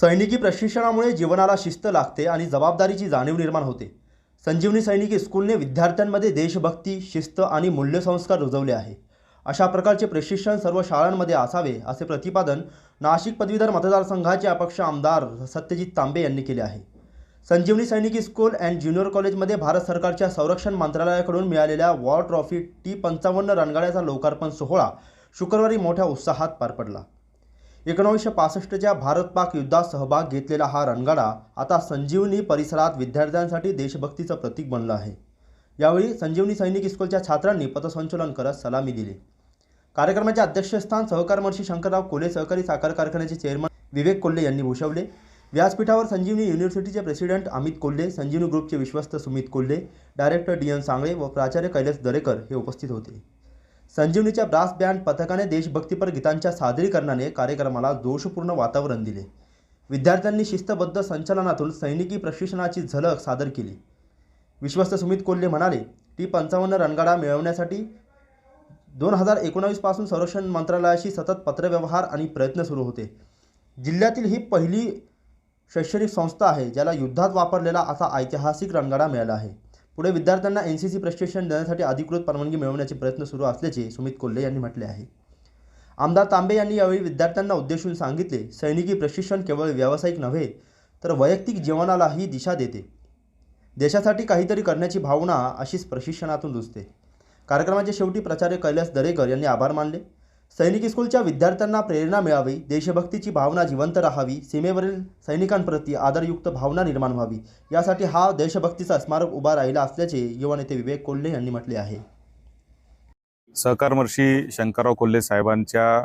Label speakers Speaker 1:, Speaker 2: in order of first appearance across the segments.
Speaker 1: सैनिकी प्रशिक्षणामुळे जीवनाला शिस्त लागते आणि जबाबदारीची जाणीव निर्माण होते. संजीवनी सैनिकी स्कूलने विद्यार्थ्यांमध्ये देशभक्ती शिस्त आणि मूल्यसंस्कार रुजवले आहे. अशा प्रकारचे प्रशिक्षण सर्व शाळांमध्ये असावे असे प्रतिपादन नाशिक पदवीधर मतदारसंघाचे अपक्ष आमदार सत्यजित तांबे यांनी केले आहे. संजीवनी सैनिकी स्कूल अँड ज्युनियर कॉलेजमध्ये भारत सरकारच्या संरक्षण मंत्रालयाकडून मिळालेल्या वॉर ट्रॉफी टी पंचावन्न रणगाड्याचा लोकार्पण सोहळा शुक्रवारी मोठ्या उत्साहात पार पडला. एकोणीसशे पासष्टच्या भारत पाक युद्धात सहभाग घेतलेला हा रणगाडा आता संजीवनी परिसरात विद्यार्थ्यांसाठी देशभक्तीचं प्रतीक बनलं आहे. यावेळी संजीवनी सैनिक स्कूलच्या छात्रांनी पथसंचलन करत सलामी दिली. कार्यक्रमाचे अध्यक्षस्थान सहकारमर्षी शंकरराव कोल्हे सहकारी साखर कारखान्याचे चेअरमन विवेक कोल्हे यांनी भूषवले. व्यासपीठावर संजीवनी युनिव्हर्सिटीचे प्रेसिडेंट अमित कोल्हे संजीवनी ग्रुपचे विश्वस्त Sumit Kolhe director D N Sangle व प्राचार्य कैलास दरेकर हे उपस्थित होते. संजीवनीच्या ब्रास बँड पथकाने देशभक्तीपर गीतांच्या सादरीकरणाने कार्यक्रमाला जोशपूर्ण वातावरण दिले. विद्यार्थ्यांनी शिस्तबद्ध संचलनातून सैनिकी प्रशिक्षणाची झलक सादर केली. विश्वस्त सुमित कोल्हे म्हणाले टी पंचावन्न रणगाडा मिळवण्यासाठी दोन हजार एकोणावीसपासून संरक्षण मंत्रालयाशी सतत पत्रव्यवहार आणि प्रयत्न सुरू होते. जिल्ह्यातील ही पहिली शैक्षणिक संस्था आहे ज्याला युद्धात वापरलेला असा ऐतिहासिक रणगाडा मिळाला आहे. पुढे विद्यार्थ्यांना एन सी सी प्रशिक्षण देण्यासाठी अधिकृत परवानगी मिळवण्याचे प्रयत्न सुरू असल्याचे सुमित कोल्हे यांनी म्हटले आहे. आमदार तांबे यांनी यावेळी विद्यार्थ्यांना उद्देशून सांगितले सैनिकी प्रशिक्षण केवळ व्यावसायिक नव्हे तर वैयक्तिक जीवनालाही दिशा देते. देशासाठी काहीतरी करण्याची भावना अशीच प्रशिक्षणातून रुजते. कार्यक्रमाच्या शेवटी प्राचार्य कैलास दरेकर यांनी आभार मानले. सैनिक स्कूलच्या विद्यार्थ्यांना प्रेरणा मिळावी देशभक्तीची भावना जिवंत राहावी सीमेवरील सैनिकांप्रती आदरयुक्त भावना निर्माण व्हावी यासाठी हा देशभक्तीचा स्मारक उभा राहिला असल्याचे युवा नेते विवेक कोल्हे यांनी म्हटले आहे.
Speaker 2: सहकारमर्षी शंकरराव कोल्हे साहेबांच्या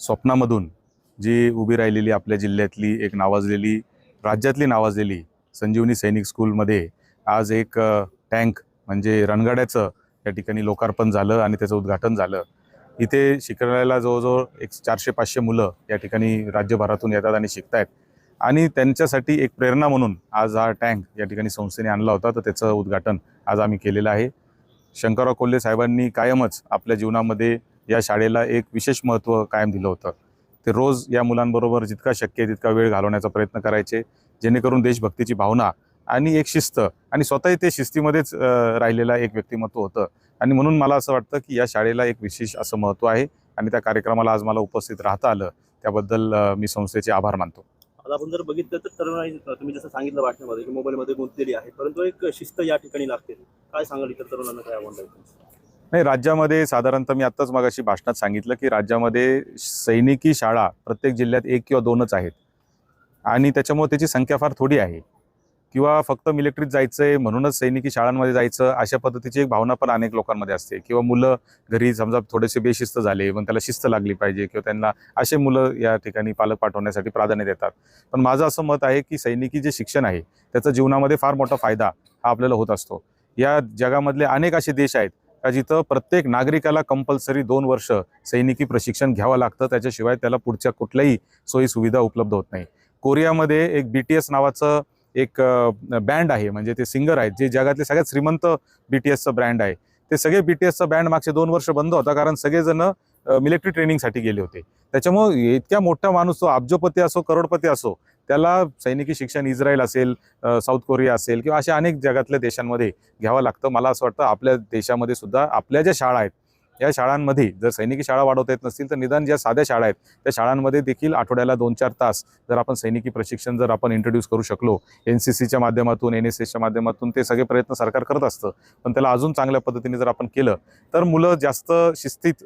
Speaker 2: स्वप्नामधून जी उभी राहिलेली आपल्या जिल्ह्यातली एक नावाजलेली राज्यातली नावाजलेली संजीवनी सैनिक स्कूलमध्ये आज एक टँक म्हणजे रणगाड्याचं या ठिकाणी लोकार्पण झालं आणि त्याचं उद्घाटन झालं. इथे शिकायला जवळजवळ एक चारशे पाचशे मुलं या ठिकाणी राज्यभरातून येतात आणि शिकतायत. आणि त्यांच्यासाठी एक प्रेरणा म्हणून आज हा टँक या ठिकाणी संस्थेने आणला होता. तर त्याचं उद्घाटन आज आम्ही केलेलं आहे. शंकरराव कोल्हे साहेबांनी कायमच आपल्या जीवनामध्ये या शाळेला एक विशेष महत्त्व कायम दिलं होतं. ते रोज या मुलांबरोबर जितका शक्य आहे तितका वेळ घालवण्याचा प्रयत्न करायचे. जेणेकरून देशभक्तीची भावना आणि एक शिस्त. आणि स्वतःही ते शिस्तीमध्येच राहिलेला एक व्यक्तिमत्व होतं. आणि म्हणून मला असं वाटतं की या शाळेला एक विशेष असं महत्त्व आहे आणि त्या कार्यक्रमाला आज मला उपस्थित राहता आलं. त्याबद्दल मी संस्थेचे आभार मानतो.
Speaker 3: आता आपण जर बघितलं तर तरुणाई तुम्ही जसं सांगितलं भाषणामध्ये की मोबाईलमध्ये गुंतलेली आहे परंतु एक शिस्त या ठिकाणी लागते. काय सांगाल इतर तरुणांना काय आव्हान
Speaker 2: नाही राज्यामध्ये साधारणतः मी आत्ताच मगाशी भाषणात सांगितलं की राज्यामध्ये सैनिकी शाळा प्रत्येक जिल्ह्यात एक किंवा दोनच आहेत. आणि त्याच्यामुळे त्याची संख्या फार थोडी आहे. किंवा फक्त मिलिटरीत जायचं आहे म्हणूनच सैनिकी शाळांमध्ये जायचं अशा पद्धतीची एक भावना पण अनेक लोकांमध्ये असते. किंवा मुलं घरी समजा थोडेसे बेशिस्त झाले मग त्याला शिस्त लागली पाहिजे किंवा त्यांना असे मुलं या ठिकाणी पालक पाठवण्यासाठी प्राधान्य देतात. पण माझं असं मत आहे की सैनिकी जे शिक्षण आहे त्याचा जीवनामध्ये फार मोठा फायदा हा आपल्याला होत असतो. या जगामधले अनेक असे देश आहेत का जिथं प्रत्येक नागरिकाला कंपल्सरी दोन वर्ष सैनिकी प्रशिक्षण घ्यावं लागतं त्याच्याशिवाय त्याला पुढच्या कुठल्याही सोयी सुविधा उपलब्ध होत नाही. कोरियामध्ये एक बी टी एस नावाचं एक बँड आहे. म्हणजे ते सिंगर आहेत जे जगातले सगळ्यात श्रीमंत बी टी एसचं ब्रँड आहे. ते सगळे बी टी एसचा बँड मागचे दोन वर्ष बंद होता कारण सगळेजण मिलिटरी ट्रेनिंगसाठी गेले होते. त्याच्यामुळे इतक्या मोठा माणूस तो अब्जोपती असो करोडपती असो त्याला सैनिकी शिक्षण इस्रायल असेल साऊथ कोरिया असेल किंवा अशा अनेक जगातल्या देशांमध्ये घ्यावं लागतं. मला असं वाटतं आपल्या देशामध्ये सुद्धा आपल्या ज्या शाळा आहेत या शाळांमध्ये जर सैनिकी शाळा वाढवता येत नसतील तर निदान ज्या साध्या शाळा आहेत त्या शाळांमध्ये देखील आठवड्याला दोन चार तास जर आपण सैनिकी प्रशिक्षण जर आपण इंट्रोड्यूस करू शकलो एन सी सीच्या माध्यमातून एन एस एसच्या माध्यमातून ते सगळे प्रयत्न सरकार करत असतं पण त्याला अजून चांगल्या पद्धतीने जर आपण केलं तर मुलं जास्त शिस्तीत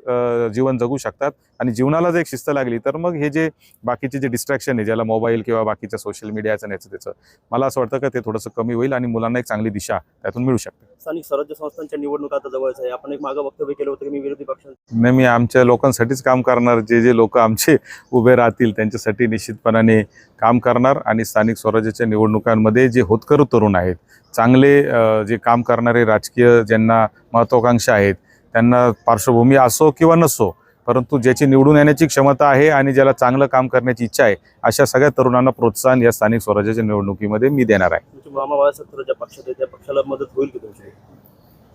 Speaker 2: जीवन जगू शकतात आणि जीवनाला जर एक शिस्त लागली तर मग हे जे बाकीचे जे डिस्ट्रॅक्शन आहे ज्याला मोबाईल किंवा बाकीच्या सोशल मीडियाचं याचं त्याचं मला असं वाटतं का ते थोडंसं कमी होईल आणि मुलांना एक चांगली दिशा त्यातून मिळू शकते.
Speaker 3: स्थानिक स्वराज्य संस्थांच्या निवडणुका आता जवळच आहे. आपण एक मागं वक्तव्य केलं होतं की मी विरोधी पक्ष
Speaker 2: नाही मी आमच्या लोकांसाठीच काम करणार जे जे लोक आमचे उभे राहतील त्यांच्यासाठी निश्चितपणाने काम करणार आणि स्थानिक स्वराज्याच्या निवडणुकांमध्ये जे होतकरू तरुण आहेत चांगले जे काम करणारे राजकीय ज्यांना महत्वाकांक्षा आहेत त्यांना पार्श्वभूमी असो किंवा नसो परंतु ज्याची निवडून येण्याची क्षमता आहे आणि ज्याला चांगलं काम करण्याची इच्छा आहे अशा सगळ्या तरुणांना प्रोत्साहन या स्थानिक स्वराज्याच्या निवडणुकीमध्ये मी देणार आहे.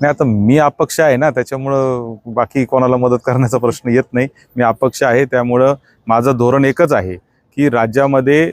Speaker 2: नाही आता मी अपक्ष आहे ना त्याच्यामुळं बाकी कोणाला मदत करण्याचा प्रश्न येत नाही. मी अपक्ष आहे त्यामुळं माझं धोरण एकच आहे की राज्यामध्ये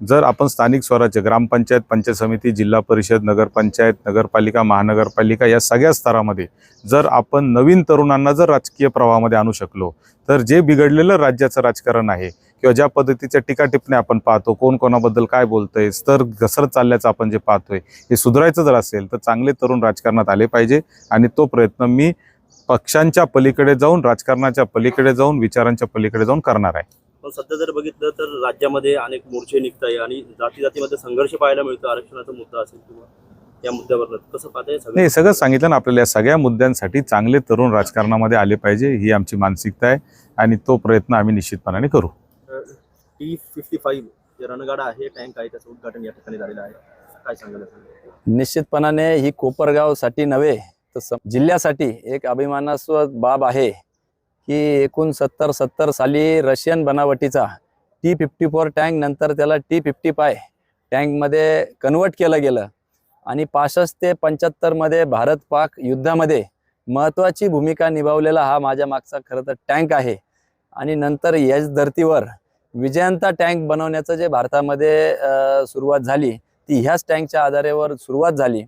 Speaker 2: जर आपण स्थानिक स्वराज्य ग्रामपंचायत पंचायत समिती जिल्हा परिषद नगरपंचायत नगरपालिका महानगरपालिका या सगळ्या स्तरामध्ये जर आपण नवीन तरुणांना जर राजकीय प्रवाहामध्ये आणू शकलो तर जे बिघडलेलं राज्याचं राजकारण आहे किंवा ज्या पद्धतीच्या टीका टिप्पण्या आपण पाहतो कोण कोणाबद्दल काय बोलतंय तर घसरत चालल्याचं आपण जे पाहतोय हे सुधारायचं जर असेल तर चांगले तरुण राजकारणात आले पाहिजे. आणि तो प्रयत्न मी पक्षांच्या पलीकडे जाऊन राजकारणाच्या पलीकडे जाऊन विचारांच्या पलीकडे जाऊन करणार आहे.
Speaker 3: पण सध्या जर बघितलं तर राज्यामध्ये अनेक मोर्चे निघत आहे आणि जाती जातीमध्ये संघर्ष पाहायला मिळतो. आरक्षणाचा मुद्दा असेल किंवा या मुद्द्यावर कसं पाहताय?
Speaker 2: नाही सगळं सांगितलं ना आपल्याला या सगळ्या मुद्द्यांसाठी चांगले तरुण राजकारणामध्ये आले पाहिजे ही आमची मानसिकता आहे. आणि तो प्रयत्न आम्ही निश्चितपणाने करू.
Speaker 3: टी फिफ्टी फाईव्ह जे रणगाडा आहे टँक आहे त्याचं उद्घाटन या ठिकाणी झालेलं आहे. काय सांगायला
Speaker 4: निश्चितपणाने ही कोपरगावसाठी नव्हे तर जिल्ह्यासाठी एक अभिमानास्पद बाब आहे की एकूण सत्तर सत्तर साली रशियन बनावटीचा टी फिफ्टी फोर टँक नंतर त्याला टी फिफ्टी फाय टँकमध्ये कन्वर्ट केलं गेलं. आणि पासष्ट ते पंच्याहत्तरमध्ये भारत पाक युद्धामध्ये महत्त्वाची भूमिका निभावलेला हा माझ्या मागचा खरं तर टँक आहे. आणि नंतर याच धर्तीवर विजयंता टँक बनवण्याचं जे भारतामध्ये सुरुवात झाली ती ह्याच टँकच्या आधारेवर सुरुवात झाली.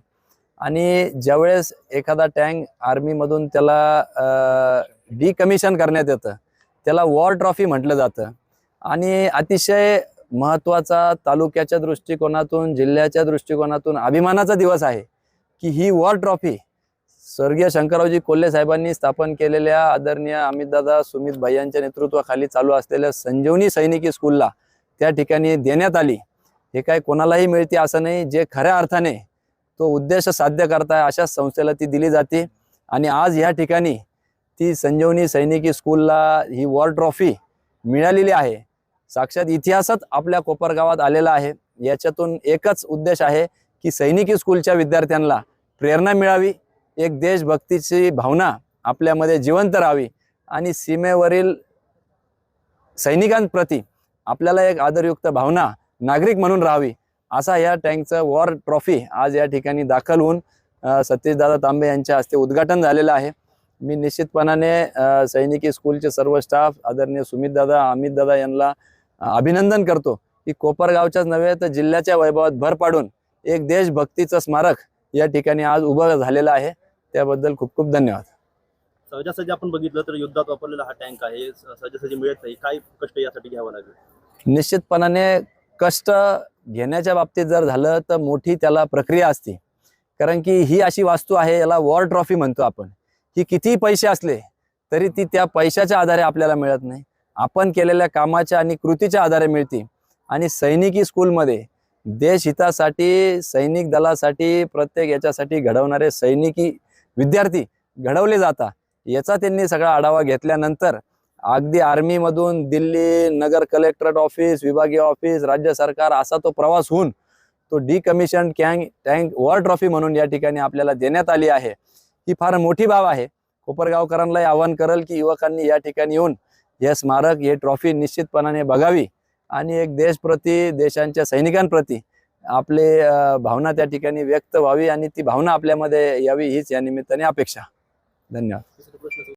Speaker 4: आणि ज्यावेळेस एखादा टँक आर्मीमधून त्याला डिकमिशन करण्यात येतं त्याला वॉर ट्रॉफी म्हटलं जातं. आणि अतिशय महत्त्वाचा तालुक्याच्या दृष्टिकोनातून जिल्ह्याच्या दृष्टिकोनातून अभिमानाचा दिवस आहे की ही वॉर ट्रॉफी स्वर्गीय शंकररावजी कोल्हे साहेबांनी स्थापन केलेल्या आदरणीय अमितदादा सुमित भाई यांच्या नेतृत्वाखाली चालू असलेल्या संजीवनी सैनिकी स्कूलला त्या ठिकाणी देण्यात आली. हे काय कोणालाही मिळते असं नाही जे खऱ्या अर्थाने तो उद्देश साध्य करताय अशा संस्थेला ती दिली जाते. आणि आज ह्या ठिकाणी ती संजीवनी सैनिकी स्कूलला ही वॉर ट्रॉफी मिळालेली आहे. साक्षात इतिहासात आपल्या कोपरगावात आलेला आहे. याच्यातून एकच उद्देश आहे की सैनिकी स्कूलच्या विद्यार्थ्यांना प्रेरणा मिळावी. एक देशभक्तीची भावना आपल्यामध्ये जिवंत राहावी आणि सीमेवरील सैनिकांप्रती आपल्याला एक आदरयुक्त भावना नागरिक म्हणून राहावी असा या टँकचं वॉर ट्रॉफी आज या ठिकाणी दाखल होऊन सतीशदादा तांबे यांच्या हस्ते उद्घाटन झालेलं आहे. मी निश्चितपणाने सैनिकी स्कूलचे सर्व स्टाफ आदरणीय सुमितदादा अमितदादा यांना अभिनंदन करतो की कोपरगावच्याच नव्हे तर जिल्ह्याच्या वैभवात भर पाडून एक देशभक्तीचं स्मारक या ठिकाणी आज उभं झालेलं आहे. त्याबद्दल खूप खूप धन्यवाद.
Speaker 3: सहजासहजी आपण बघितलं तर युद्धात वापरलेला हा टँक आहे. सहजासहजी मिळत नाही. काय कष्ट यासाठी घ्यावं लागेल?
Speaker 4: निश्चितपणाने कष्ट घेण्याच्या बाबतीत जर झालं तर मोठी त्याला प्रक्रिया असते. कारण की ही अशी वास्तू आहे याला वॉर ट्रॉफी म्हणतो आपण. ही कितीही पैसे असले तरी ती त्या पैशाच्या आधारे आपल्याला मिळत नाही. आपण केलेल्या कामाच्या आणि कृतीच्या आधारे मिळते. आणि सैनिकी स्कूलमध्ये देशहितासाठी सैनिक दलासाठी प्रत्येक याच्यासाठी घडवणारे सैनिकी विद्यार्थी घडवले जातात याचा त्यांनी सगळा आढावा घेतल्यानंतर अगदी आर्मीमधून दिल्ली नगर कलेक्टरेट ऑफिस विभागीय ऑफिस राज्य सरकार असा तो प्रवास होऊन तो डिकमिशन कॅंग टँक वॉर ट्रॉफी म्हणून या ठिकाणी आपल्याला देण्यात आली आहे. ही फार मोठी बाब आहे. कोपरगावकरांनाही आवाहन करेल की युवकांनी या ठिकाणी येऊन हे स्मारक हे ट्रॉफी निश्चितपणाने बघावी आणि एक देशप्रती देशांच्या सैनिकांप्रती आपले भावना त्या ठिकाणी व्यक्त व्हावी आणि ती भावना आपल्यामध्ये यावी हीच या निमित्ताने अपेक्षा. धन्यवाद.